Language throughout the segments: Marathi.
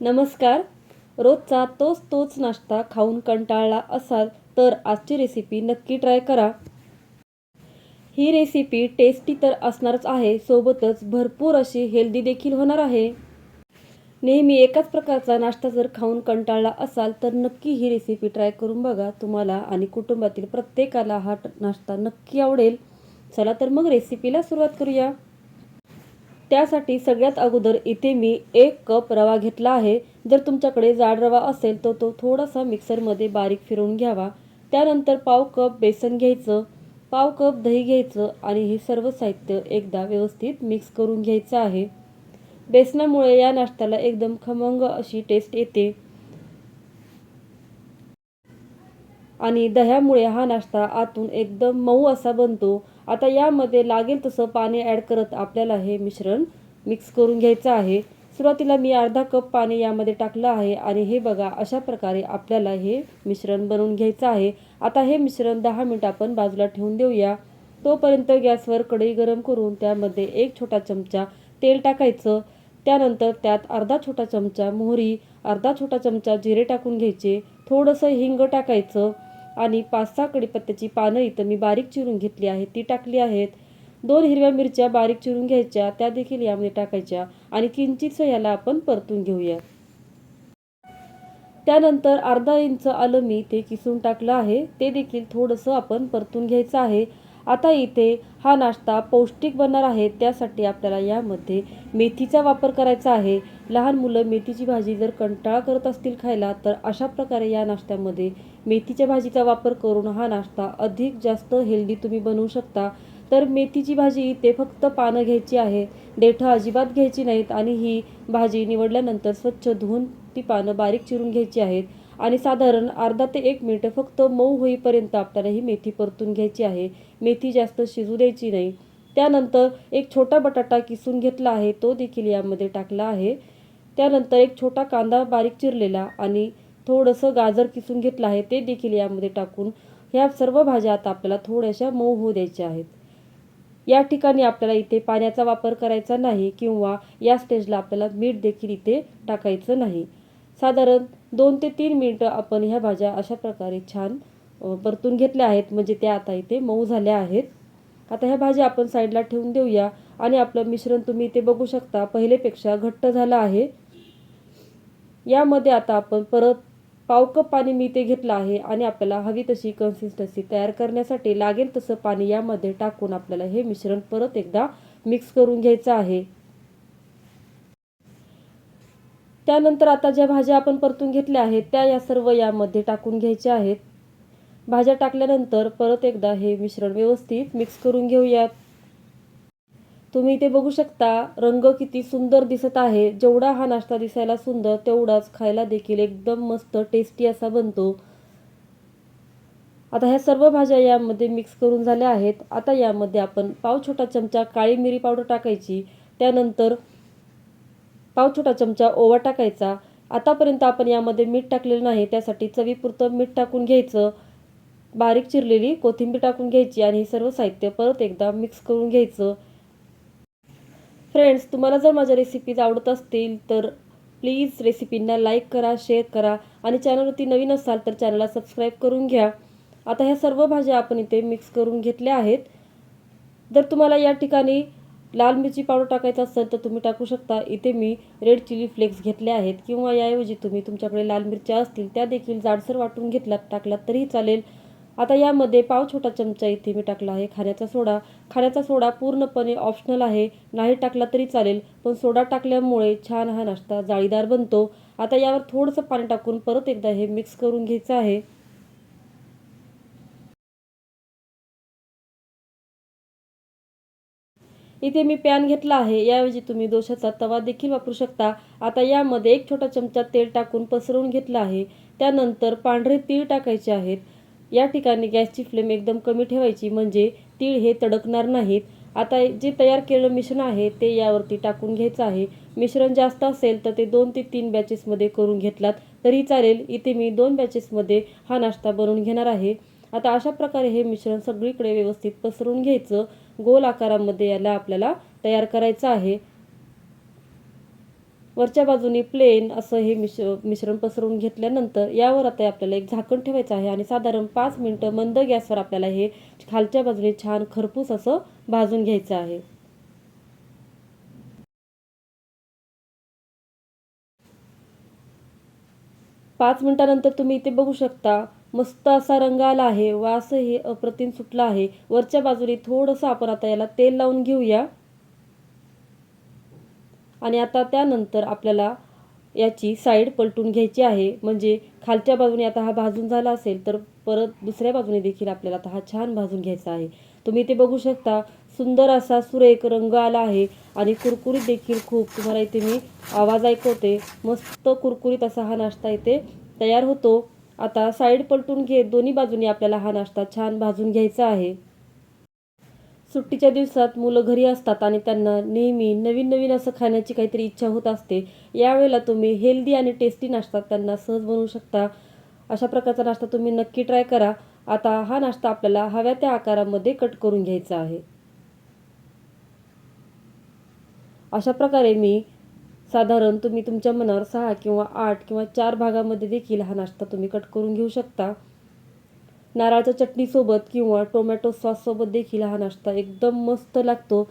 नमस्कार. रोजचा तोच तोच नाश्ता खाऊन कंटाळला असाल तर आजची रेसिपी नक्की ट्राय करा. ही रेसिपी टेस्टी तर असणारच आहे सोबतच भरपूर अशी हेल्दी देखील होणार आहे. नेहमी एकाच प्रकारचा नाश्ता जर खाऊन कंटाळला असाल तर नक्की ही रेसिपी ट्राय करून बघा. तुम्हाला आणि कुटुंबातील प्रत्येकाला हा ट- नाश्ता नक्की आवडेल. चला तर मग रेसिपीला सुरुवात करूया. त्यासाठी सगळ्यात अगोदर इथे मी एक कप रवा घेतला आहे. जर तुमच्याकडे जाड रवा असेल तर तो थोडासा मिक्सरमध्ये बारीक फिरवून घ्यावा. त्यानंतर पाव कप बेसन घ्यायचं पाव कप दही घ्यायचं आणि हे सर्व साहित्य एकदा व्यवस्थित मिक्स करून घ्यायचं आहे. बेसनामुळे या नाश्त्याला एकदम खमंग अशी टेस्ट येते. आणि दह्यामुळे हा नाश्ता आतून एकदम मऊ असा बनतो. आता यामध्ये लागेल तसं पाणी ॲड करत आपल्याला हे मिश्रण मिक्स करून घ्यायचं आहे. सुरुवातीला मी अर्धा कप पाणी यामध्ये टाकलं आहे आणि हे बघा अशा प्रकारे आपल्याला हे मिश्रण बनवून घ्यायचं आहे. आता हे मिश्रण दहा मिनिट आपण बाजूला ठेवून देऊया. तोपर्यंत गॅसवर कढई गरम करून त्यामध्ये एक छोटा चमचा तेल टाकायचं. त्यानंतर त्यात अर्धा छोटा चमचा मोहरी अर्धा छोटा चमचा जिरे टाकून घ्यायचे. थोडंसं हिंग टाकायचं. आणि पाच सहा कडीपत्त्याची पानं इथं मी बारीक चिरून घेतली आहेत. ती टाकली आहेत. दोन हिरव्या मिरच्या बारीक चिरून घ्यायच्या त्या देखील यामध्ये टाकायच्या आणि किंचितसं याला आपण परतून घेऊया. त्यानंतर अर्धा इंच आलं मी ते किसून टाकलं आहे. ते देखील थोडंसं आपण परतून घ्यायचं आहे. आता इथे हा नाश्ता पौष्टिक बनणार आहे त्यासाठी आपल्याला यामध्ये मेथीचा वापर करायचा आहे. लहान मुलं मेथीची भाजी जर कंटाळा करत असतील खायला तर अशा प्रकारे या नाश्त्यामध्ये मेथीच्या भाजीचा वापर करून हा नाश्ता अधिक जास्त हेल्दी तुम्ही बनवू शकता. तर मेथीची भाजी ते फक्त पानं घ्यायची आहे देठं अजिबात घ्यायची नाहीत आणि ही भाजी निवडल्यानंतर स्वच्छ धुवून ती पानं बारीक चिरून घ्यायची आहेत. आणि साधारण अर्धा ते एक मिनिट फक्त मऊ होईपर्यंत आपल्याला ही मेथी परतून घ्यायची आहे. मेथी जास्त शिजू द्यायची नाही. त्यानंतर एक छोटा बटाटा किसून घेतला आहे. तो देखील यामध्ये टाकला आहे. त्यानंतर एक छोटा कांदा बारीक चिरलेला आणि थोडंसं गाजर किसून घेतलं आहे. ते देखील यामध्ये टाकून ह्या सर्व भाज्या आता आपल्याला थोड्याशा मऊ होऊ द्यायच्या आहेत. या ठिकाणी आपल्याला इथे पाण्याचा वापर करायचा नाही किंवा या स्टेजला आपल्याला मीठ देखील इथे टाकायचं नाही. साधारण दोन ते तीन मिनटं आपण ह्या भाज्या अशा प्रकारे छान परतून घेतल्या आहेत. म्हणजे त्या आता इथे मऊ झाल्या आहेत. आता ह्या भाज्या आपण साईडला ठेवून देऊया. आणि आपलं मिश्रण तुम्ही इथे बघू शकता. पहिलेपेक्षा घट्ट झालं आहे. यामध्ये आता आपण परत पाव कप पाणी मी इथे घेतलं आहे. आणि आपल्याला हवी तशी कन्सिस्टन्सी तयार करण्यासाठी लागेल तसं पाणी यामध्ये टाकून आपल्याला हे मिश्रण परत एकदा मिक्स करून घ्यायचं आहे. त्यानंतर आता ज्या भाज्या आपण परतून घेतल्या आहेत त्या या सर्व यामध्ये टाकून घ्यायच्या आहेत. भाज्या टाकल्यानंतर परत एकदा हे मिश्रण व्यवस्थित मिक्स करून घेऊयात. तुम्ही इथे बघू शकता रंग किती सुंदर दिसत आहे. जेवढा हा नाश्ता दिसायला सुंदर तेवढाच खायला देखील एकदम मस्त टेस्टी असा बनतो. आता ह्या सर्व भाज्या यामध्ये मिक्स करून झाल्या आहेत. आता यामध्ये आपण पाव छोटा चमचा काळी मिरी पावडर टाकायची. त्यानंतर पाव छोटा चमचा ओवा टाकायचा. आतापर्यंत आपण यामध्ये मीठ टाकलेलं नाही. त्यासाठी चवीपुरतं मीठ टाकून घ्यायचं. बारीक चिरलेली कोथिंबीर टाकून घ्यायची आणि हे सर्व साहित्य परत एकदा मिक्स करून घ्यायचं. फ्रेंड्स तुम्हाला जर माझ्या रेसिपीज आवडत असतील तर प्लीज रेसिपींना लाईक करा शेअर करा आणि चॅनलवरती नवीन असाल तर चॅनलला सबस्क्राईब करून घ्या. आता ह्या सर्व भाज्या आपण इथे मिक्स करून घेतल्या आहेत. जर तुम्हाला या ठिकाणी लाल मिरची पावडर टाकायचा असेल तर तुम्ही टाकू शकता. इथे मी रेड चिली फ्लेक्स घेतले आहेत. किंवा याऐवजी तुम्ही तुमच्याकडे लाल मिरच्या असतील त्या देखील जाडसर वाटून घेतलात टाकलात तरीही चालेल. आता यामध्ये पाव छोटा चमचा इथे मी टाकला आहे. खाण्याचा सोडा. खाण्याचा सोडा पूर्णपणे ऑप्शनल आहे. नाही टाकला तरी चालेल पण सोडा टाकल्यामुळे छान हा नाश्ता जाळीदार बनतो. आता यावर थोडंसं पाणी टाकून परत एकदा हे मिक्स करून घ्यायचं आहे. इथे मी पॅन घेतला आहे. याऐवजी तुम्ही दोशाचा तवा देखील वापरू शकता. आता यामध्ये एक छोटा चमचा तेल टाकून पसरवून घेतलं आहे. त्यानंतर पांढरे तीळ टाकायचे आहेत. या ठिकाणी गॅसची फ्लेम एकदम कमी ठेवायची म्हणजे तीळ हे तडकणार नाहीत. आता जे तयार केलेलं मिश्रण आहे ते यावरती टाकून घ्यायचं आहे. मिश्रण जास्त असेल तर ते दोन ते तीन बॅचेसमध्ये करून घेतलात तरी चालेल. इथे मी दोन बॅचेसमध्ये हा नाश्ता बनवून घेणार आहे. आता अशा प्रकारे हे मिश्रण सगळीकडे व्यवस्थित पसरून घ्यायचं. गोल आकारामध्ये याला आपल्याला तयार करायचं आहे. वरच्या बाजूने प्लेन असं हे मिश मिश्रण पसरून घेतल्यानंतर यावर आता आपल्याला एक झाकण ठेवायचं आहे आणि साधारण पाच मिनटं मंद गॅसवर आपल्याला हे खालच्या बाजूने छान खरपूस असं भाजून घ्यायचं आहे. पाच मिनटानंतर तुम्ही इथे बघू शकता मस्त असा रंग आला आहे वासही अप्रतिम सुटला आहे. वरच्या बाजूने थोडंसं आपण आता याला तेल लावून घेऊया. आणि आता त्यानंतर आपल्याला याची साईड पलटून घ्यायची आहे. म्हणजे खालच्या बाजूने आता हा भाजून झाला असेल तर परत दुसऱ्या बाजूने देखील आपल्याला आता हा छान भाजून घ्यायचा आहे. तुम्ही ते बघू शकता सुंदर असा सुरेख रंग आला आहे. आणि कुरकुरीत देखील खूप. तुम्हाला इथे मी आवाज ऐकवते मस्त कुरकुरीत असा हा नाश्ता इथे तयार होतो. आता साईड पलटून घेत दोन्ही बाजूनी आपल्याला हा नाश्ता छान भाजून घ्यायचा आहे. सुट्टीच्या दिवसात मुलं घरी असतात आणि त्यांना नेहमी नवीन नवीन असं खाण्याची काहीतरी इच्छा होत असते. यावेळेला तुम्ही हेल्दी आणि टेस्टी नाश्ता त्यांना सहज बनवू शकता. अशा प्रकारचा नाश्ता तुम्ही नक्की ट्राय करा. आता हा नाश्ता आपल्याला हव्या त्या आकारामध्ये कट करून घ्यायचा आहे. अशा प्रकारे मी साधारण तुम्ही तुमच्या मनावर सहा किंवा आठ किंवा चार भागामध्ये देखील हा नाश्ता तुम्ही कट करून घेऊ शकता. नारळाच्या चटणीसोबत किंवा टोमॅटो सॉससोबत देखील हा नाश्ता एकदम मस्त लागतो.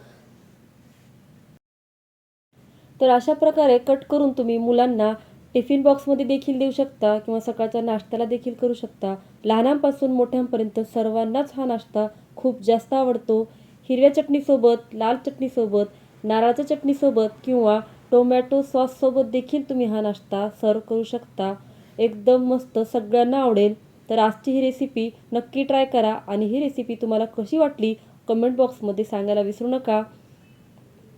तर अशा प्रकारे कट करून तुम्ही मुलांना टिफिन बॉक्समध्ये देखील देऊ शकता किंवा सकाळच्या नाश्त्याला देखील करू शकता. लहानांपासून मोठ्यांपर्यंत सर्वांनाच हा नाश्ता खूप जास्त आवडतो. हिरव्या चटणीसोबत लाल चटणीसोबत नारळाच्या चटणीसोबत किंवा टोमॅटो सॉससोबत देखील तुम्ही हा नाश्ता सर्व करू शकता. एकदम मस्त सगळ्यांना आवडेल. तर आजची ही रेसिपी नक्की ट्राय करा आणि ही रेसिपी तुम्हाला कशी वाटली कमेंट बॉक्समध्ये सांगायला विसरू नका.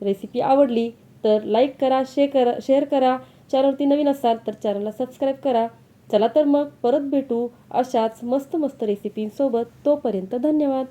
रेसिपी आवडली तर लाईक करा शेअर करा शेअर करा. चॅनलवरती नवीन असाल तर चॅनलला सबस्क्राईब करा. चला तर मग परत भेटू अशाच मस्त मस्त रेसिपींसोबत तोपर्यंत धन्यवाद.